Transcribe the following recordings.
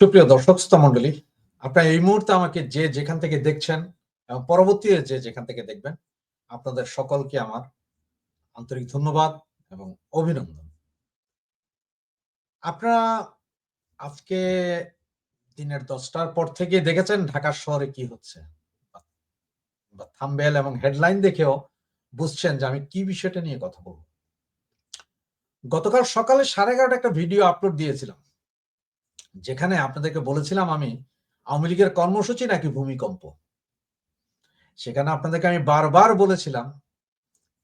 সুপ্রিয় দর্শক, শ্রোতা মন্ডলী আপনারা এই মুহূর্তে আমাকে যে যেখান থেকে দেখছেন এবং পরবর্তী যে যেখান থেকে দেখবেন, আপনাদের সকলকে আমার আন্তরিক ধন্যবাদ এবং অভিনন্দন। আপনারা আজকে দিনের দশটার পর থেকে দেখেছেন ঢাকা শহরে কি হচ্ছে। বা থাম্বেল এবং হেডলাইন দেখেও বুঝছেন যে আমি কি বিষয়টা নিয়ে কথা বলব। গতকাল সকালে সাড়ে এগারোটা একটা ভিডিও আপলোড দিয়েছিলাম। যেখানে আপনাদেরকে বলেছিলাম আমি, আওয়ামী লীগের কর্মসূচি নাকি ভূমিকম্প? সেখানে আপনাদেরকে আমি বারবার বলেছিলাম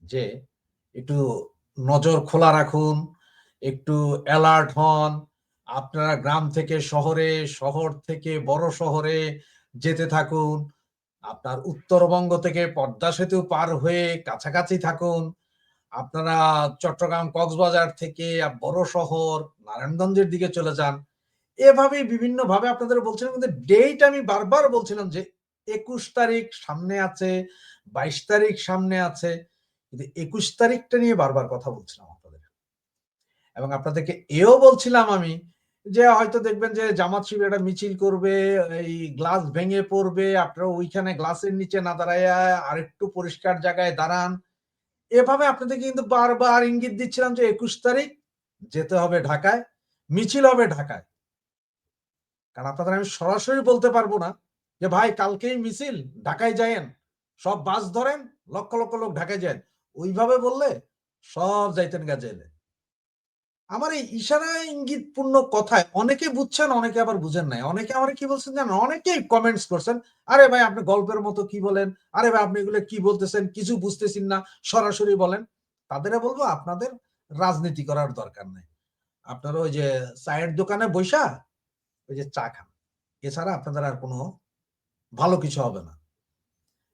যে, একটু নজর খোলা রাখুন, একটু অ্যালার্ট হন। আপনারা গ্রাম থেকে শহরে, শহর থেকে বড় শহরে যেতে থাকুন। আপনার উত্তরবঙ্গ থেকে পদ্মা সেতু পার হয়ে কাছাকাছি থাকুন। আপনারা চট্টগ্রাম কক্সবাজার থেকে বড় শহর, নারায়ণগঞ্জের দিকে চলে যান। এভাবে বিভিন্ন ভাবে আপনাদের বলছিলাম, কিন্তু ডেট আমি বারবার বলছিলাম যে একুশ তারিখ সামনে আছে, বাইশ তারিখ সামনে আছে, কিন্তু একুশ তারিখটা নিয়ে বারবার কথা বলছিলাম আপনাদের। এবং আপনাদেরকে এও বলছিলাম আমি যে হয়তো দেখবেন যে জামাত শিবির একটা মিছিল করবে, এই গ্লাস ভেঙে পড়বে, আপনারা ওইখানে গ্লাসের নিচে না দাঁড়ায় আরেকটু পরিষ্কার জায়গায় দাঁড়ান। এভাবে আপনাদেরকে কিন্তু বারবার ইঙ্গিত দিচ্ছিলাম যে একুশ তারিখ যেতে হবে ঢাকায়, মিছিল হবে ঢাকায়। কারণ আপনাদের আমি সরাসরি বলতে পারব না যে ভাই, কালকেই মিছিল, ঢাকায় যায়েন। সব বাস ধরেন, লক্ষ লক্ষ লোক ঢাকায় যান ওইভাবে বললে সব যাইতেন গা জেলে। আমার এই ইশারা ইঙ্গিত পূর্ণ কথায় অনেকে বুঝছেন, অনেকে আবার বুঝেন নাই। অনেকে আমার কি বলছেন জানেন? অনেকেই কমেন্টস করছেন, আরে ভাই, আপনি গল্পের মতো কি বলেন? আরে ভাই, আপনি এগুলো কি বলতেছেন? কিছু বুঝতেছেন না। সরাসরি বলেন। তাদের বলব, আপনাদের রাজনীতি করার দরকার নাই। আপনারা ওই যে চায়ের দোকানে বৈশা ওই যে চা খান। এছাড়া আপনাদের আর কোনো ভালো কিছু হবে না।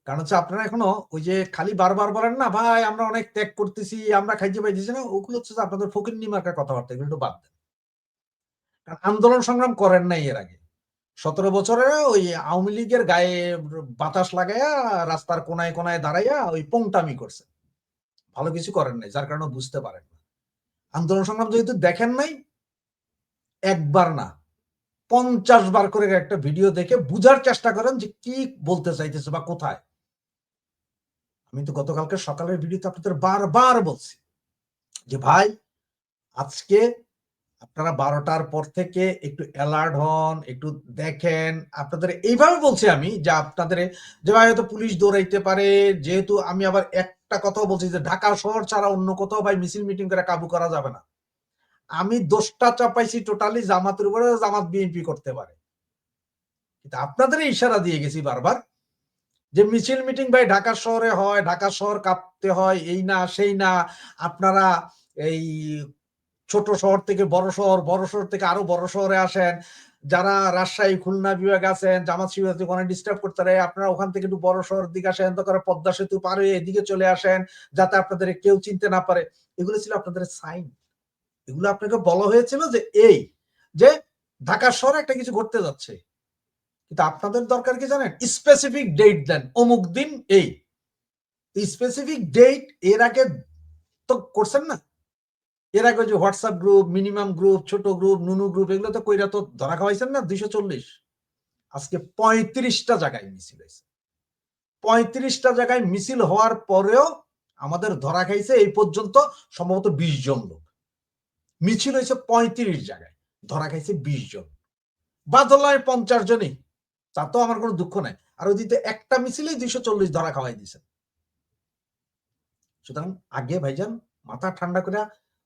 কারণ হচ্ছে আপনারা এখনও ওই যে খালি বারবার বলেন না, ভাই, আমরা অনেক ত্যাগ করতেছি, আমরা খাইতে পাইতেছি না। ওগুলো হচ্ছে আপনাদের ফকির নিমার্কার কথাবার্তা, এগুলো একটু বাদ দেন। কারণ আন্দোলন সংগ্রাম করেন নাই এর আগে। সতেরো বছরে ওই আওয়ামী লীগের গায়ে বাতাস লাগাইয়া রাস্তার কোনায় কোনায় দাঁড়াইয়া ওই পোংটামি করছে। ভালো কিছু করেন নাই, যার কারণে বুঝতে পারেন না। আন্দোলন সংগ্রাম যেহেতু দেখেন নাই, একবার না। পঞ্চাশ বার করে একটা ভিডিও দেখে বুঝার চেষ্টা করেন যে কি বলতে চাইতেছে বা কোথায়। আমি তো গতকালকে সকালের ভিডিওতে আপনাদের বারবার বলছি যে, ভাই, আজকে আপনারা বারোটার পর থেকে একটু অ্যালার্ট হন, একটু দেখেন। আপনাদের এইভাবে বলছি আমি যে, আপনাদের যে, ভাই, হয়তো পুলিশ দৌড়াইতে পারে, যেহেতু আমি আবার একটা কথাও বলছি যে, ঢাকা শহর ছাড়া অন্য কোথাও ভাই মিছিল মিটিং করে কাবু করা যাবে না। আমি দোষটা চাপাইছি টোটালি জামাতের উপরে, জামাত বিএনপি করতে পারে। কিন্তু আপনাদের ইশারা দিয়ে গেছি বারবার যে মিছিল মিটিং ভাই ঢাকা শহরে হয়, ঢাকা শহর কাঁপতে হয়, এই না, সেই না, আপনারা এই ছোট শহর থেকে বড় শহর বড় শহর থেকে আরও বড় শহরে আসেন, যারা রাজশাহী, খুলনা বিভাগ আছেন, জামাত শিবির ওখানে ডিস্টার্ব করতে পারে, আপনারা ওখান থেকে একটু বড় শহরের দিকে আসেন তো করে পদ্মা সেতু পার হয়ে এদিকে চলে আসেন, যাতে আপনাদের কেউ চিনতে না পারে। এগুলো ছিল আপনাদের সাইন এগুলো আপনাকে বলা হয়েছিল যে এই, যে ঢাকা শহরে একটা কিছু ঘটতে যাচ্ছে। কিন্তু আপনাদের দরকার কি জানেন? স্পেসিফিক ডেট দেন। অমুক দিন এই। স্পেসিফিক ডেট এর আগে তো করছেন না? এর আগে যে হোয়াটসঅ্যাপ গ্রুপ মিনিমাম গ্রুপ ছোট গ্রুপ নুনু গ্রুপ এগুলো তো কইরা তো ধরা খাওয়াইছেন না? দুইশো চল্লিশ। আজকে পঁয়ত্রিশটা জায়গায় মিছিল হয়েছে। পঁয়ত্রিশটা জায়গায় মিছিল হওয়ার পরেও আমাদের ধরা খাইছে এই পর্যন্ত সম্ভবত বিশ জন লোক। মিছিল হয়েছে পঁয়ত্রিশ জায়গায়, ধরা খাইছে বিশ জন। বা ধরলাম পঞ্চাশ জনই তা তো আমার কোনো দুঃখ নাই। আর ওদিকে একটা মিছিলে দুইশো চল্লিশ ধরা খাওয়াই দিছে। সুতরাং আগে ভাইজান মাথা ঠান্ডা করে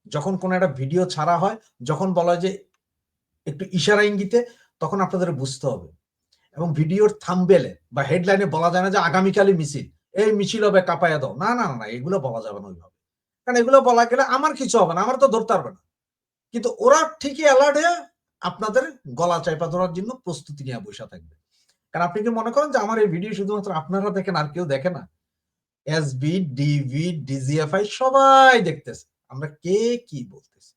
যখন কোনো একটা ভিডিও ছাড়া হয়, যখন বলা যে একটু ইশারা ইঙ্গিতে, তখন আপনাদের বুঝতে হবে। এবং ভিডিওর থামবেলে বা হেডলাইনে বলা যায় না যে আগামীকালই মিছিল, এই মিছিল হবে কাপাইয়া দাও। না না না, এগুলো বলা যাবে না ওইভাবে। কারণ এগুলো বলা গেলে আমার কিছু হবে না, আমার তো ধরতে পারবে না। কিন্তু ওরা ঠিকই অ্যালার্ট হয়ে আপনাদের গলা চাইপা ধরার জন্য প্রস্তুতি নিয়ে বসে থাকবে। কারণ আপনি কি মনে করেন যে আমার এই ভিডিও শুধুমাত্র আপনারা দেখেন আর কেউ দেখে না? এসবি ডিভি ডিজিএফআই সবাই দেখতেছে। আমরা কে কি বলতেছি?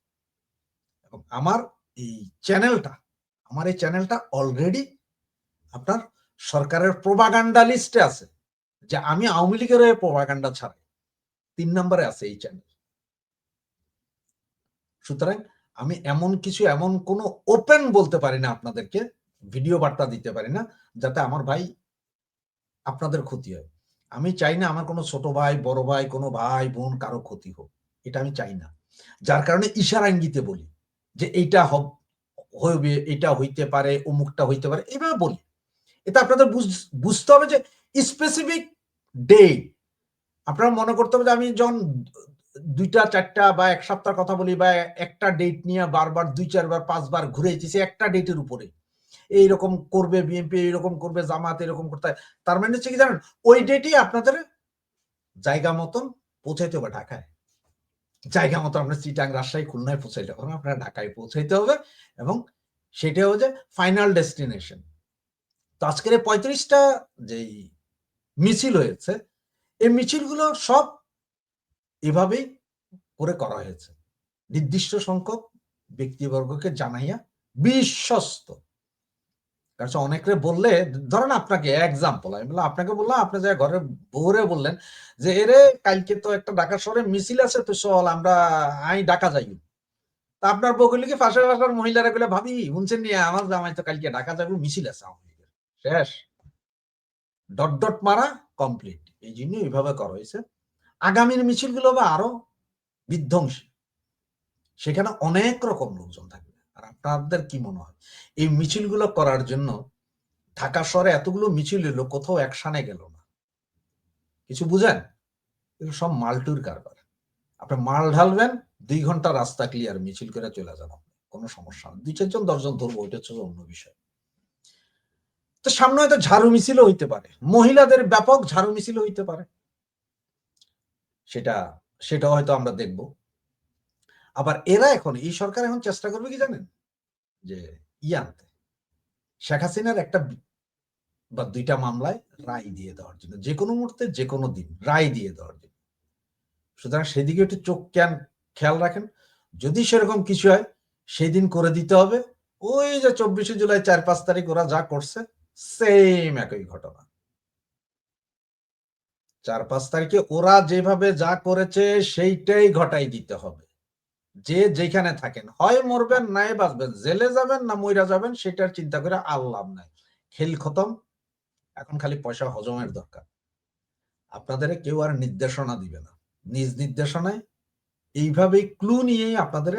এবং আমার এই চ্যানেলটা আমার এই চ্যানেলটা অলরেডি আপনার সরকারের প্রোপাগান্ডা লিস্টে আছে। যে আমি আওয়ামী লীগের প্রোপাগান্ডা ছাড়াই। তিন নম্বরে আছে এই চ্যানেল সুতরাং আমি এমন কিছু, এমন কোনো ওপেন বলতে পারি না আপনাদেরকে ভিডিও বার্তা দিতে পারি না, যাতে আমার ভাই আপনাদের ক্ষতি হয়। আমি চাই না আমার কোনো ছোট ভাই, বড় ভাই, কোনো ভাই, বোন কারও ক্ষতি হোক। এটা আমি চাই না। যার কারণে ইশারা ইঙ্গিতে বলি যে এইটা হব- এটা হইতে পারে, অমুকটা হইতে পারে, এভাবে বলি। এটা আপনাদের বুঝ- বুঝতে হবে যে স্পেসিফিক ডে আপনারা মনে করতে হবে যে আমি যখন দুইটা, চারটা বা এক সপ্তাহ কথা বলি বা একটা ডেট নিয়ে বারবার, দুই, চারবার, পাঁচবার ঘুরে যেতেছি একটা ডেটের উপরে। এইরকম করবে বিএনপি এইরকম করবে জামাত, এরকম করতে। তার মানে হচ্ছে কি জানেন? ওই ডেটই আপনাদের জায়গা মতন পৌঁছাইতে হবে ঢাকায়। জায়গা মতো আপনার চিটাং, রাজশাহী, খুলনায় পৌঁছাইতে হবে, আপনার ঢাকায় পৌঁছাইতে হবে এবং সেটা হচ্ছে ফাইনাল ডেস্টিনেশন তো আজকের পঁয়ত্রিশটা যেই মিছিল হয়েছে, এই মিছিলগুলো সব এভাবেই করে করা হয়েছে। নির্দিষ্ট সংখ্যক ব্যক্তিবর্গকে জানাইয়া বিশ্বস্ত। কারণ অনেকে বললে, ধরেন আপনাকে এক্সাম্পল আমি বললাম, আপনাকে বললাম, আপনি যে ঘরে বউরে বললেন যে, এরে, কালকে তো একটা ঢাকা শহরে মিছিল আছে তো চল, আমরা আই ঢাকা যাই। তা আপনার বউ গুলি কি ফাঁসের ফাঁসার মহিলারা গুলো ভাবি, শুনছেন নিয়ে আমার জামাই তো কালকে ঢাকা যাবে, মিছিল আছে আওয়ামী শেষ। ডট ডট মারা কমপ্লিট এই জন্য এইভাবে করা হয়েছে। আগামীর মিছিলগুলো বা আরও বিধ্বংসী। সেখানে অনেক রকম লোকজন থাকবে। আর আপনাদের কি মনে হয়? এই মিছিলগুলো করার জন্য ঢাকা শহরে এতগুলো মিছিল এলো, কোথাও একসানে গেল না। কিছু বুঝেন? এগুলো সব মালটুর কারবার। আপনি মাল ঢালবেন, দুই ঘণ্টা রাস্তা ক্লিয়ার মিছিল করে চলে যান কোনো সমস্যা নেই দুই চারজন, দশজন ধরবো, ওইটা হচ্ছে অন্য বিষয়। তো সামনে হয়তো ঝাড়ু মিছিলও হইতে পারে। মহিলাদের ব্যাপক ঝাড়ু মিছিল হইতে পারে। সেটা সেটা হয়তো আমরা দেখব। আবার এরা এখন, এই সরকার এখন চেষ্টা করবে কি জানেন? যে ই আনতে। শেখ হাসিনার একটা বা দুইটা মামলায় রায় দিয়ে দেওয়ার জন্য। যে কোনো মুহূর্তে, যে কোনো দিন রায় দিয়ে দেওয়ার জন্য। সুতরাং সেদিকে একটু চোখ ক্যান খেয়াল রাখেন। যদি সেরকম কিছু হয় সেই দিন করে দিতে হবে। ওই যে চব্বিশে জুলাই চার পাঁচ তারিখ ওরা যা করছে সেম একই ঘটনা। চার পাঁচ তারিখে ওরা যেভাবে যা করেছে সেইটাই ঘটাই দিতে হবে। যে যেখানে থাকেন, হয় মরবেন নাই বাঁচবেন, জেলে যাবেন না মইরা যাবেন, সেটার চিন্তা করে আল্লাহ নাই। খেল খতম, এখন খালি পয়সা হজমের দরকার। আপনাদের কেউ আর নির্দেশনা দিবে না। নিজ নির্দেশনায় এইভাবেই ক্লু নিয়েই আপনাদের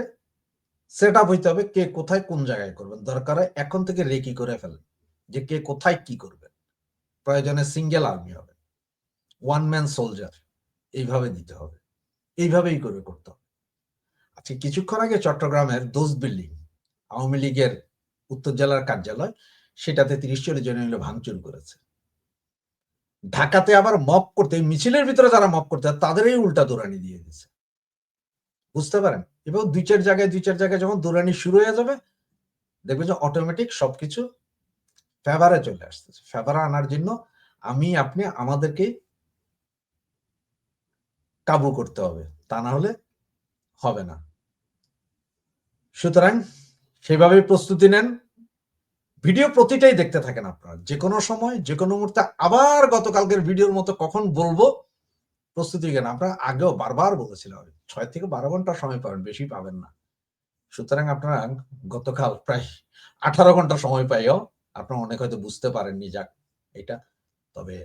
সেট আপ হইতে হবে কে কোথায় কোন জায়গায় করবেন। দরকার এখন থেকে রেকি করে ফেলেন যে কে কোথায় কি করবে প্রয়োজনে সিঙ্গেল আর্মি হবে। ওয়ান ম্যান সোলজার এইভাবে দিতে হবে। এইভাবেই করে করতে হবে। আচ্ছা কিছুক্ষণ আগে চট্টগ্রামের দোষ বিল্ডিং, আওয়ামী লীগের উত্তর জেলার কার্যালয়, সেটাতে তিরিশ চল্লিশ জন মিলে ভাঙচুর করেছে। ঢাকাতে আবার মপ করতে মিছিলের ভিতরে যারা মপ করতে তাদেরই উল্টা দৌড়ানি দিয়ে দিচ্ছে বুঝতে পারেন? এবং দুই চার জায়গায়, দুই চার জায়গায় যখন দৌড়ানি শুরু হয়ে যাবে দেখবে যে অটোমেটিক সবকিছু ফেভারে চলে আসতেছে। ফেভারে আনার জন্য আমি, আপনি আমাদেরকে কাবু করতে হবে। তা না হলে হবে না। সুতরাং সেভাবে প্রস্তুতি নেন। ভিডিও প্রতিটাই দেখতে থাকেন আপনারা। যে কোনো সময় যে কোনো মুহূর্তে আবার গতকালকের ভিডিওর মতো কখন বলব, প্রস্তুতি কেন আপনারা আগেও বারবার বলেছিলাম, ছয় থেকে বারো ঘণ্টা সময় পাবেন, বেশি পাবেন না। সুতরাং আপনারা গতকাল প্রায় আঠারো ঘণ্টা সময় পাইও। আপনারা অনেক হয়তো বুঝতে পারেননি, যাক, এটা তবে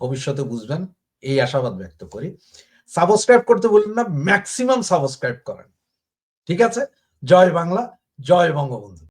ভবিষ্যতে বুঝবেন। এই আশাবাদ ব্যক্ত করি। সাবস্ক্রাইব করতে বললেন না ম্যাক্সিমাম সাবস্ক্রাইব করেন। ঠিক আছে? জয় বাংলা জয় বঙ্গবন্ধু।